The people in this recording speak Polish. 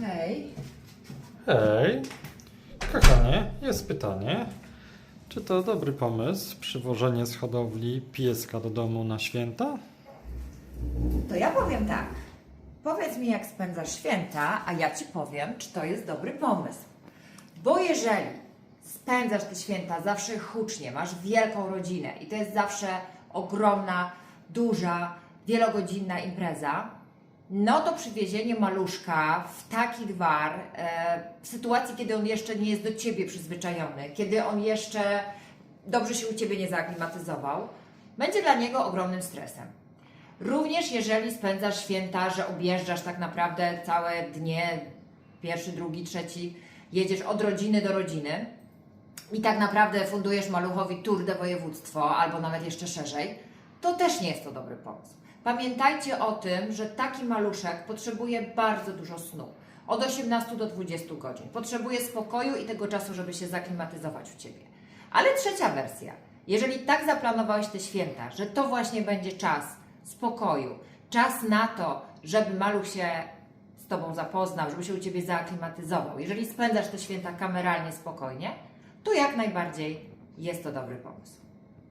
Hej, Hej, kochanie, jest pytanie. Czy to dobry pomysł, przywożenie z hodowli pieska do domu na święta? to ja powiem tak. Powiedz mi, jak spędzasz święta, a ja ci powiem, czy to jest dobry pomysł. Bo jeżeli spędzasz te święta zawsze hucznie, masz wielką rodzinę i to jest zawsze ogromna, duża, wielogodzinna impreza, no to przywiezienie maluszka w taki gwar, e, w sytuacji, kiedy on jeszcze nie jest do ciebie przyzwyczajony, kiedy on jeszcze dobrze się u ciebie nie zaaklimatyzował, będzie dla niego ogromnym stresem. Również jeżeli spędzasz święta, że objeżdżasz tak naprawdę całe dnie, pierwszy, drugi, trzeci, jedziesz od rodziny do rodziny i tak naprawdę fundujesz maluchowi tour de województwo albo nawet jeszcze szerzej, to też nie jest to dobry pomysł. Pamiętajcie o tym, że taki maluszek potrzebuje bardzo dużo snu. Od 18 do 20 godzin. Potrzebuje spokoju i tego czasu, żeby się zaklimatyzować u Ciebie. Ale trzecia wersja. Jeżeli tak zaplanowałeś te święta, że to właśnie będzie czas spokoju, czas na to, żeby maluch się z Tobą zapoznał, żeby się u Ciebie zaaklimatyzował, jeżeli spędzasz te święta kameralnie, spokojnie, to jak najbardziej jest to dobry pomysł.